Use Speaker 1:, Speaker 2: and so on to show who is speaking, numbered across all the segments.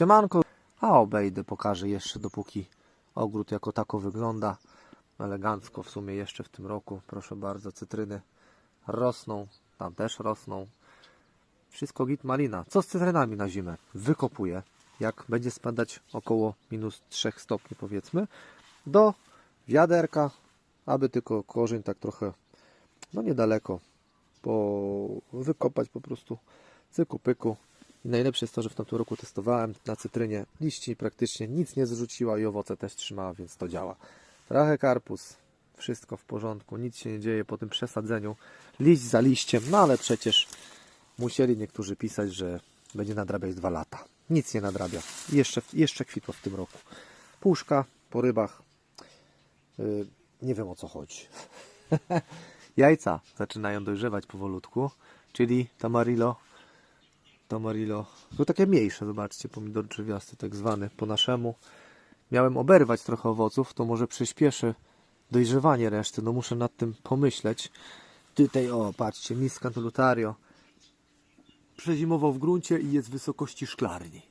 Speaker 1: Siemanko, a obejdę, pokażę jeszcze dopóki ogród jako tako wygląda. Elegancko w sumie jeszcze w tym roku. Proszę bardzo, cytryny rosną, tam też rosną. Wszystko git malina. Co z cytrynami na zimę? Wykopuję. Jak będzie spadać około minus 3 stopni powiedzmy, do wiaderka, aby tylko korzeń tak trochę, no niedaleko, wykopać po prostu cyku pyku. I najlepsze jest to, że w tamtym roku testowałem na cytrynie liści praktycznie nic nie zrzuciła i owoce też trzymała, więc to działa. Trochę karpus, wszystko w porządku, nic się nie dzieje po tym przesadzeniu. Liść za liściem, no ale przecież musieli niektórzy pisać, że będzie nadrabiać dwa lata. Nic nie nadrabia. Jeszcze, jeszcze kwitło w tym roku. Puszka po rybach. Yy, nie wiem o co chodzi. Jajca zaczynają dojrzewać powolutku, czyli tamarillo. Tamarillo. To takie mniejsze, zobaczcie, pomidor drzewiasty, tak zwany po naszemu. Miałem oberwać trochę owoców, to może przyspieszy dojrzewanie reszty. No muszę nad tym pomyśleć. Tutaj, o, patrzcie, Miscanthus lutario przezimował w gruncie i jest wysokości szklarni.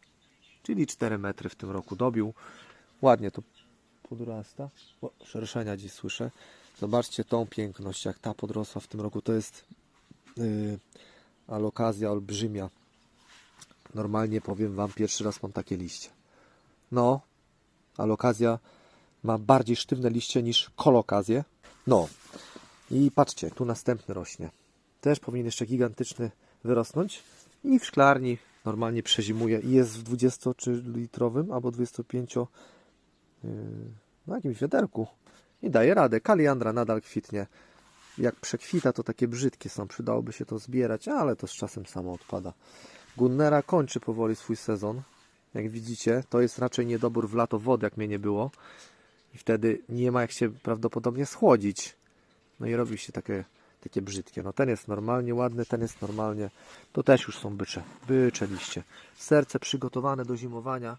Speaker 1: Czyli 4 metry w tym roku dobił. Ładnie to podrasta. O, szerszenia dziś słyszę. Zobaczcie tą piękność, jak ta podrosła w tym roku. To jest yy, alokazja olbrzymia. Normalnie powiem Wam, pierwszy raz mam takie liście. No, alokazja ma bardziej sztywne liście niż kolokazje. No, i patrzcie, tu następny rośnie. Też powinien jeszcze gigantyczny wyrosnąć. I w szklarni normalnie przezimuje. I jest w 20-litrowym albo 25 yy, na jakimś wiaderku. I daje radę. Kaliandra nadal kwitnie. Jak przekwita, to takie brzydkie są. Przydałoby się to zbierać, ale to z czasem samo odpada. Gunnera kończy powoli swój sezon. Jak widzicie, to jest raczej niedobór w lato wody, jak mnie nie było. I wtedy nie ma jak się prawdopodobnie schłodzić. No i robi się takie, takie brzydkie. No ten jest normalnie ładny, ten jest normalnie. To też już są bycze. Bycze liście. Serce przygotowane do zimowania,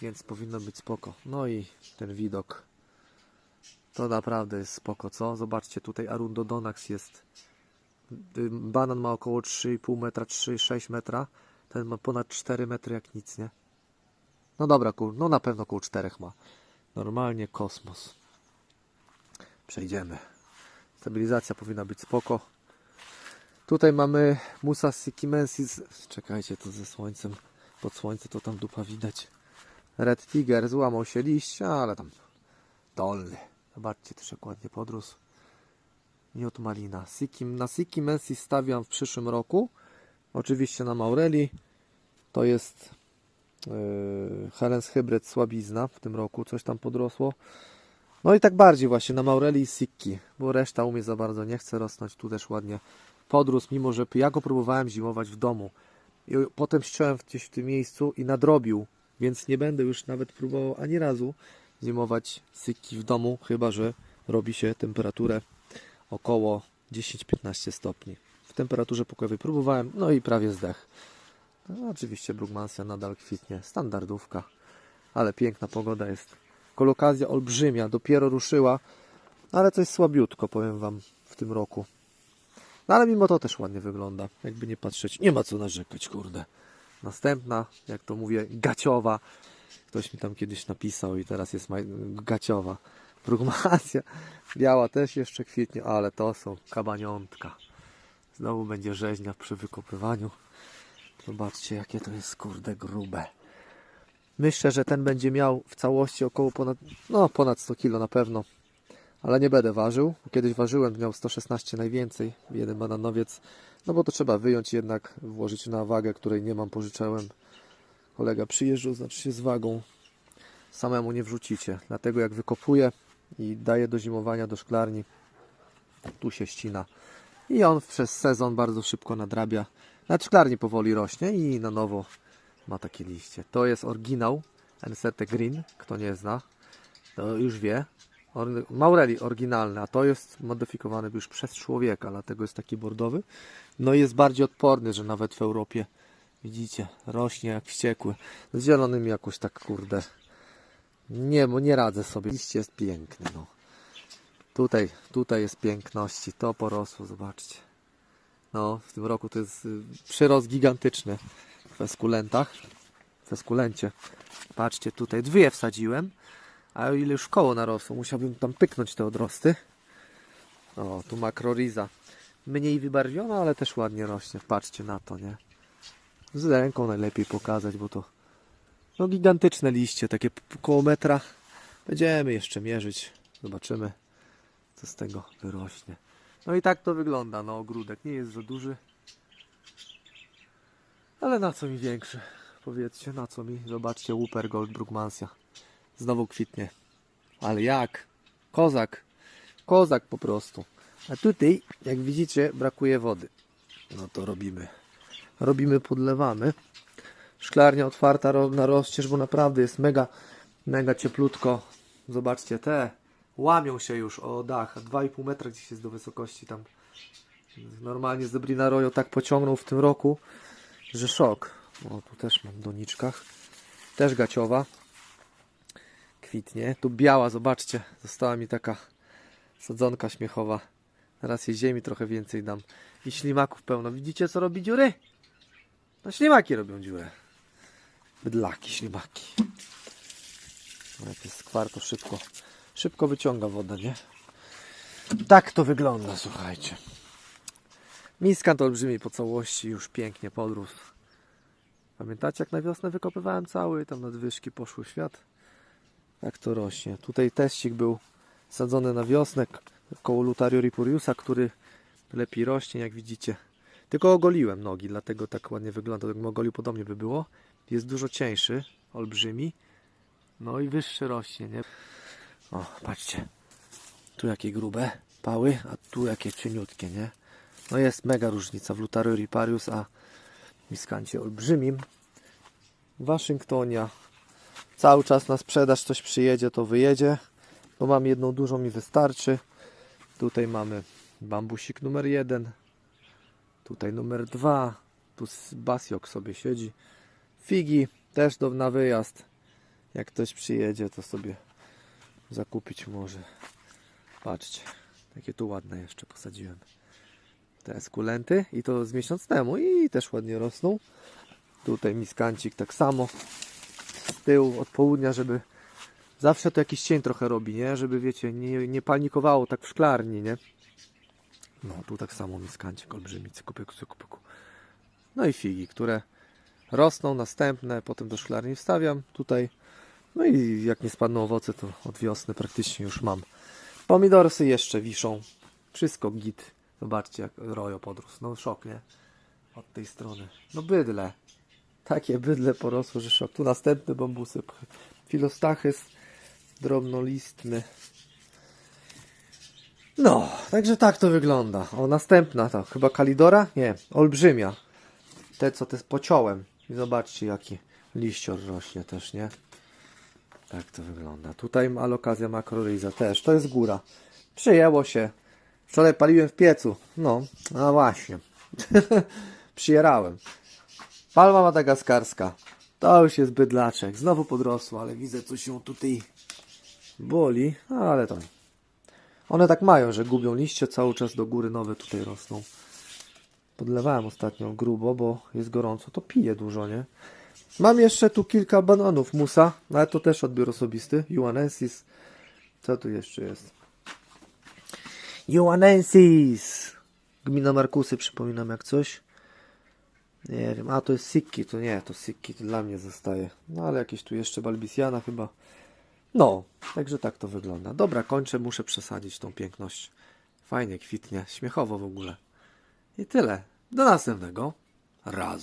Speaker 1: więc powinno być spoko. No i ten widok. To naprawdę jest spoko, co? Zobaczcie, tutaj Arundodonax jest. Banan ma około 3,5 metra, 3,6 metra. Ten ma ponad 4 metry jak nic, nie? No dobra, no na pewno około 4 ma. Normalnie kosmos. Przejdziemy. Stabilizacja powinna być spoko. Tutaj mamy Musa Sikimensis. Czekajcie, to ze słońcem. Pod słońce to tam dupa widać. Red Tiger złamał się liść, ale tam dolny. Zobaczcie też ładnie podrósł. Miód malina. Sikim, na Sikimensis stawiam w przyszłym roku. Oczywiście na Maureli. To jest yy, Helens Hybryd Słabizna w tym roku. Coś tam podrosło. No i tak bardziej właśnie na Maureli i Sikki, bo reszta u mnie za bardzo nie chce rosnąć. Tu też ładnie podrósł, mimo że ja go próbowałem zimować w domu. I potem ściąłem gdzieś w tym miejscu i nadrobił, więc nie będę już nawet próbował ani razu zimować Sikki w domu, chyba że robi się temperaturę około 10-15 stopni. W temperaturze pokojowej próbowałem, no i prawie zdech. No, oczywiście Brugmansia nadal kwitnie, standardówka, ale piękna pogoda jest. Kolokazja olbrzymia, dopiero ruszyła, ale coś słabiutko, powiem Wam, w tym roku. No ale mimo to też ładnie wygląda, jakby nie patrzeć. Nie ma co narzekać, kurde. Następna, jak to mówię, gaciowa. Ktoś mi tam kiedyś napisał i teraz jest gaciowa. Brugmacja. Biała też jeszcze kwitnie, ale to są kabaniątka. Znowu będzie rzeźnia przy wykopywaniu. Zobaczcie, jakie to jest, kurde, grube. Myślę, że ten będzie miał w całości około ponad, no, ponad 100 kg na pewno. Ale nie będę ważył. Kiedyś ważyłem, miał 116 najwięcej, jeden bananowiec. No bo to trzeba wyjąć jednak, włożyć na wagę, której nie mam, pożyczałem. Kolega przyjeżdżał, znaczy się z wagą. Samemu nie wrzucicie. Dlatego jak wykopuję i daję do zimowania do szklarni, tu się ścina. I on przez sezon bardzo szybko nadrabia. Na szklarni powoli rośnie i na nowo ma takie liście. To jest oryginał NCT Green, kto nie zna, to już wie. Maureli oryginalny, a to jest modyfikowany już przez człowieka, dlatego jest taki bordowy. No i jest bardziej odporny, że nawet w Europie widzicie, rośnie jak wściekły. Z zielonymi jakoś tak kurde. Nie, nie radzę sobie. Liście jest piękny, no. Tutaj, tutaj jest piękności. To porosło, zobaczcie. No, w tym roku to jest y, przyrost gigantyczny w eskulentach. w skulencie. Patrzcie, tutaj dwie wsadziłem, a ile już koło narosło, musiałbym tam pyknąć te odrosty. O, tu makroriza. Mniej wybarwiona, ale też ładnie rośnie. Patrzcie na to, nie? Z ręką najlepiej pokazać, bo to no gigantyczne liście, takie koło metra. Będziemy jeszcze mierzyć. Zobaczymy, co z tego wyrośnie. No i tak to wygląda. No ogródek nie jest za duży. Ale na co mi większy? Powiedzcie, na co mi? Zobaczcie, Whooper Gold Brookmansia. Znowu kwitnie. Ale jak? Kozak. Kozak po prostu. A tutaj, jak widzicie, brakuje wody. No to robimy. Robimy, podlewamy. Szklarnia otwarta na rozcież, bo naprawdę jest mega, mega cieplutko. Zobaczcie, te łamią się już o dach. 2,5 metra gdzieś jest do wysokości tam. Normalnie Zebrina Royo tak pociągnął w tym roku, że szok. O, tu też mam doniczkach. Też gaciowa. Kwitnie. Tu biała, zobaczcie. Została mi taka sadzonka śmiechowa. Teraz jej ziemi trochę więcej dam. I ślimaków pełno. Widzicie co robi dziury? No ślimaki robią dziurę. Bydlaki, ślimaki. No jak jest skwar, to szybko, szybko wyciąga wodę, nie? Tak to wygląda, słuchajcie. Miskant olbrzymi po całości, już pięknie podrósł. Pamiętacie jak na wiosnę wykopywałem cały, tam nadwyżki poszły świat? Jak to rośnie. Tutaj teścik był sadzony na wiosnę koło Lutario ripuriusa, który lepiej rośnie, jak widzicie. Tylko ogoliłem nogi, dlatego tak ładnie wygląda. Jakbym ogolił, podobnie by było. Jest dużo cieńszy, olbrzymi. No i wyższy rośnie, nie? O, patrzcie. Tu jakie grube pały, a tu jakie cieniutkie, nie? No jest mega różnica w Lutario riparius, a miskancie olbrzymim. Waszyngtonia. Cały czas na sprzedaż coś przyjedzie, to wyjedzie. Bo mam jedną dużą, mi wystarczy. Tutaj mamy bambusik numer jeden. Tutaj numer dwa. Tu basiok sobie siedzi. Figi też do, na wyjazd. Jak ktoś przyjedzie, to sobie zakupić może. Patrzcie, jakie tu ładne jeszcze posadziłem. Te skulenty i to z miesiąc temu i też ładnie rosną. Tutaj miskancik tak samo. Z tyłu od południa, żeby zawsze to jakiś cień trochę robi, nie? Żeby wiecie, nie, nie panikowało tak w szklarni, nie? No, tu tak samo miskancik olbrzymi, cykupyku, cykupyku. No i figi, które rosną, następne, potem do szklarni wstawiam tutaj. No i jak nie spadną owoce, to od wiosny praktycznie już mam. Pomidorsy jeszcze wiszą. Wszystko git. Zobaczcie, jak rojo podrósł. No szok, nie? Od tej strony. No bydle. Takie bydle porosło, że szok. Tu następny bambusy. Filostachys drobnolistny. No, także tak to wygląda. O, następna to chyba kalidora? Nie, olbrzymia. Te, co te z pociołem. I zobaczcie, jaki liścior rośnie też, nie? Tak to wygląda. Tutaj alokazja makroriza też. To jest góra. Przyjęło się. Wczoraj paliłem w piecu. No, a właśnie. Przyjerałem. Palma madagaskarska. To już jest bydlaczek. Znowu podrosło, ale widzę coś ją tutaj boli. Ale to. One tak mają, że gubią liście cały czas do góry nowe tutaj rosną. Podlewałem ostatnio grubo, bo jest gorąco. To pije dużo, nie? Mam jeszcze tu kilka bananów musa, no ale to też odbiór osobisty. Juanensis. Co tu jeszcze jest? Juanensis! Gmina Markusy, przypominam jak coś. Nie wiem, a to jest Sikki, to nie, to Sikki to dla mnie zostaje. No ale jakieś tu jeszcze Balbisiana chyba. No, także tak to wygląda. Dobra, kończę, muszę przesadzić tą piękność. Fajnie kwitnie, śmiechowo w ogóle. I tyle. Do następnego razu.